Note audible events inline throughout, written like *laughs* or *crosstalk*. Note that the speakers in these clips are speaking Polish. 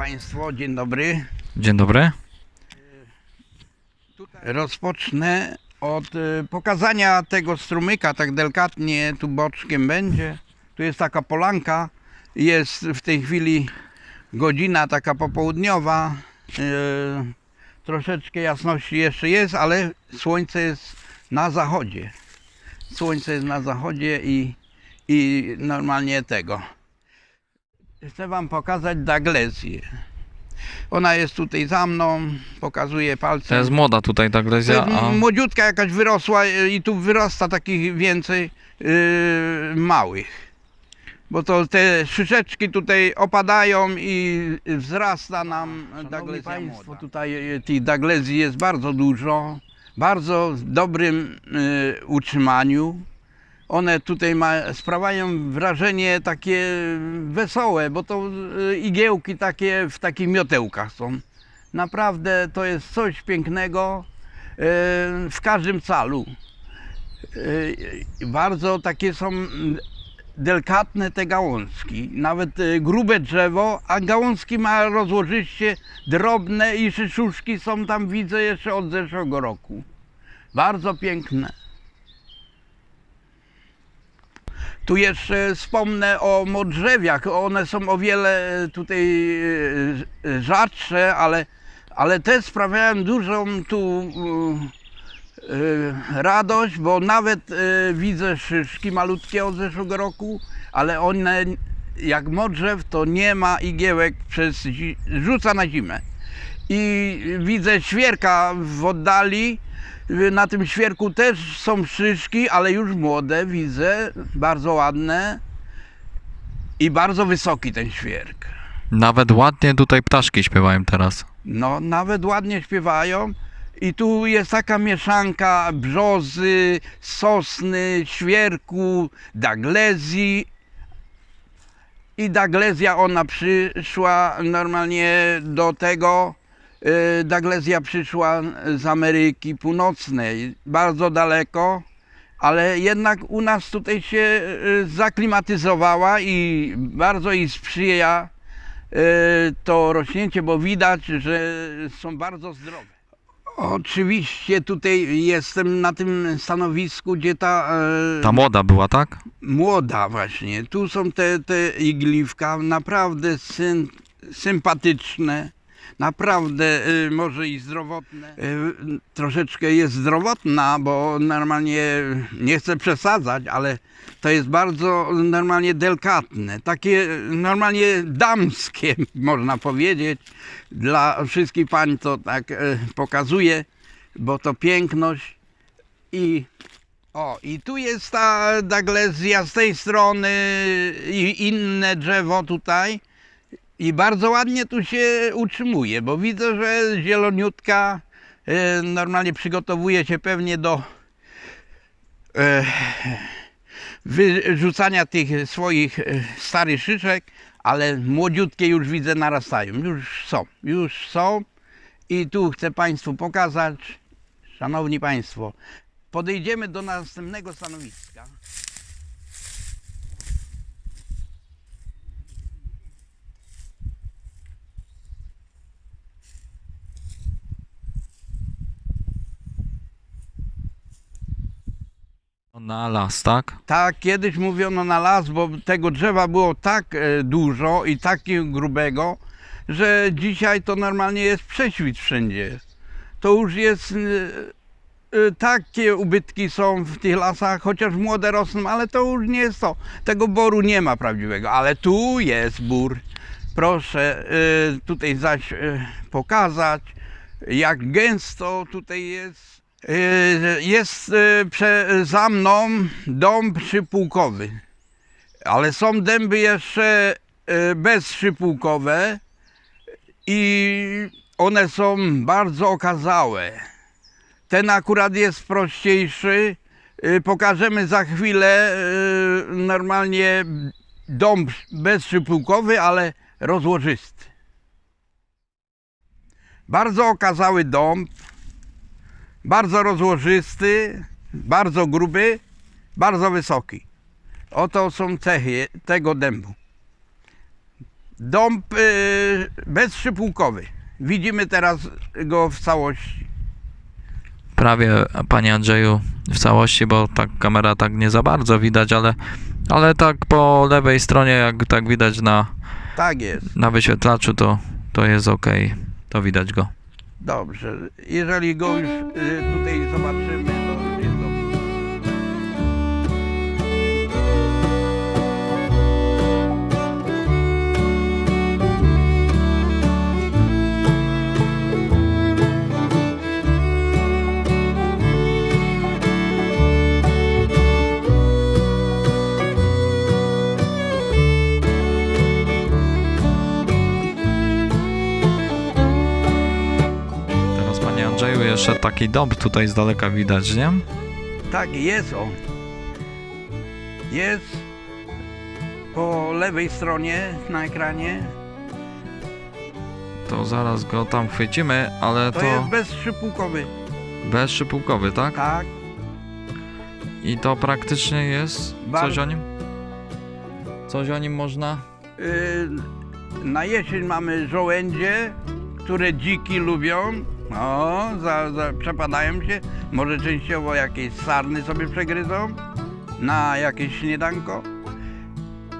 Państwo, dzień dobry. Dzień dobry. Rozpocznę od y, pokazania tego strumyka, tak delikatnie tu boczkiem będzie. Tu jest taka polanka, jest w tej chwili godzina taka popołudniowa. Y, troszeczkę jasności jeszcze jest, ale słońce jest na zachodzie. Słońce jest na zachodzie i, i normalnie tego. Chcę Wam pokazać Daglezję. Ona jest tutaj za mną, pokazuje palcem. To jest młoda tutaj jest a Młodziutka jakaś wyrosła i tu wyrosta takich więcej yy, małych. Bo to te szyszeczki tutaj opadają i wzrasta nam Daglezja Państwo, młoda. tutaj y, tych Daglezji jest bardzo dużo, bardzo w dobrym y, utrzymaniu. One tutaj ma, sprawiają wrażenie takie wesołe, bo to y, igiełki takie w takich miotełkach są. Naprawdę to jest coś pięknego e, w każdym calu. E, Bardzo takie są delikatne te gałązki, nawet grube drzewo, a gałązki ma rozłożyście drobne i szyszuszki są tam widzę jeszcze od zeszłego roku. Bardzo piękne. Tu jeszcze wspomnę o modrzewiach. One są o wiele tutaj e, rzadsze, ale, ale te sprawiają dużą tu e, e, radość, bo nawet e, widzę szyszki malutkie od zeszłego roku, ale one jak modrzew to nie ma igiełek przez rzuca na zimę. I widzę świerka w oddali. Na tym świerku też są szyszki, ale już młode widzę, bardzo ładne i bardzo wysoki ten świerk. nawet ładnie tutaj ptaszki śpiewają teraz. No, nawet ładnie śpiewają. I tu jest taka mieszanka brzozy, sosny, świerku, daglezji. I daglezja ona przyszła normalnie do tego. Y, Daglezja przyszła z Ameryki Północnej, bardzo daleko, ale jednak u nas tutaj się y, zaklimatyzowała i bardzo jej sprzyja e, to rośnięcie, bo widać, że są bardzo zdrowe. Oczywiście tutaj jestem na tym stanowisku, gdzie ta, Ta młoda była, tak? młoda właśnie. Tu są te, te igliwka, naprawdę syn, sympatyczne. Naprawdę y, może i zdrowotne. Y, troszeczkę jest zdrowotna, bo normalnie nie chcę przesadzać, ale to jest bardzo normalnie delikatne. Takie normalnie damskie, *laughs* można powiedzieć. Dla wszystkich pań to tak y, pokazuje, bo to piękność i o, i tu jest ta daglezja z tej strony i inne drzewo tutaj. I bardzo ładnie tu się utrzymuje, bo widzę, że zieloniutka e, normalnie przygotowuje się pewnie do e, wyrzucania tych swoich e, starych szyszek, ale młodziutkie już widzę narastają. Już są, już są. I tu chcę Państwu pokazać, Szanowni Państwo, podejdziemy do następnego stanowiska. Na las, tak? Tak, kiedyś mówiono na las, bo tego drzewa było tak e, dużo i takiego grubego, że dzisiaj to normalnie jest prześwit wszędzie. To już jest. e, e, Takie ubytki są w tych lasach, chociaż młode rosną, ale to już nie jest to. Tego boru nie ma prawdziwego, ale tu jest bór. Proszę tutaj zaś pokazać, jak gęsto tutaj jest. E, Jest prze, za mną dąb szypułkowy, ale są dęby jeszcze e, bezszypułkowe i one są bardzo okazałe. Ten akurat jest prościejszy. Pokażemy za chwilę normalnie dąb bezszypułkowy, ale rozłożysty. Bardzo okazały dąb bardzo rozłożysty, bardzo gruby, bardzo wysoki. Oto są cechy tego dębu. Dąb y, bezszypułkowy. Widzimy teraz go w całości. Prawie, panie Andrzeju, w całości, bo tak kamera tak nie za bardzo widać, ale, ale tak po lewej stronie, jak tak widać na, Tak na wyświetlaczu, to, to jest ok. To widać go. Dobrze. Jeżeli go już y, tutaj zobaczymy, to jest jeszcze taki dąb tutaj z daleka widać, nie? Tak, jest on. Jest po lewej stronie na ekranie. To zaraz go tam chwycimy, ale To, to jest bezszypułkowy. bezszypułkowy, tak? Tak. I to praktycznie jest coś Bardzo- o nim? Coś o nim można? Y, na jesień mamy żołędzie, które dziki lubią. O, za, za, przepadają się. Może częściowo jakieś sarny sobie przegryzą na jakieś śniadanko.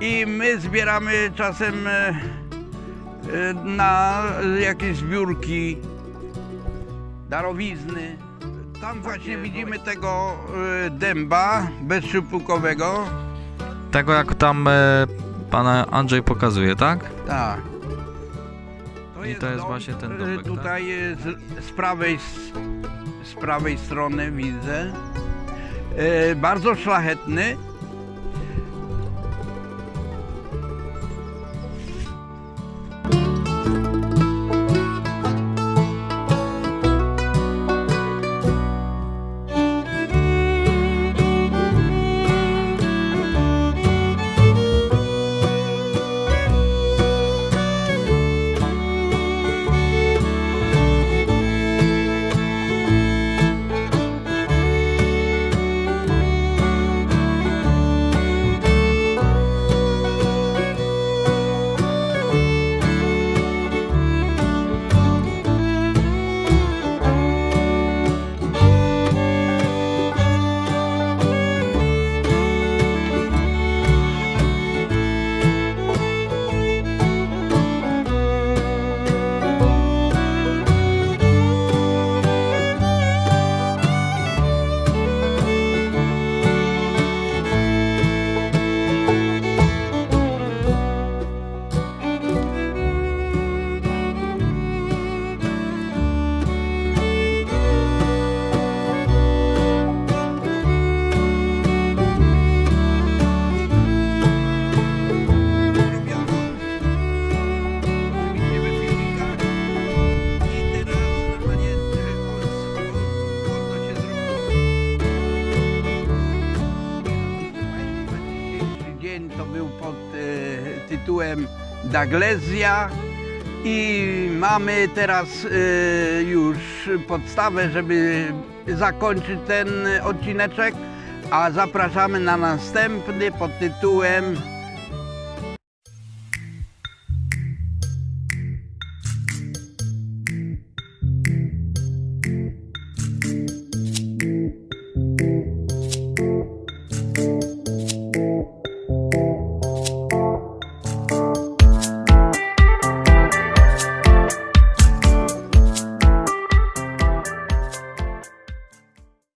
I my zbieramy czasem e, e, na jakieś zbiórki, darowizny. Tam właśnie widzimy tego e, dęba bezszypułkowego. Tego jak tam e, pana Andrzej pokazuje, tak? Tak. I to jest właśnie ten y, domek, tak? Tutaj z, z, prawej, s- z prawej strony widzę. Y, bardzo szlachetny. Daglezja. I mamy teraz e, już podstawę, żeby zakończyć ten odcineczek, a zapraszamy na następny pod tytułem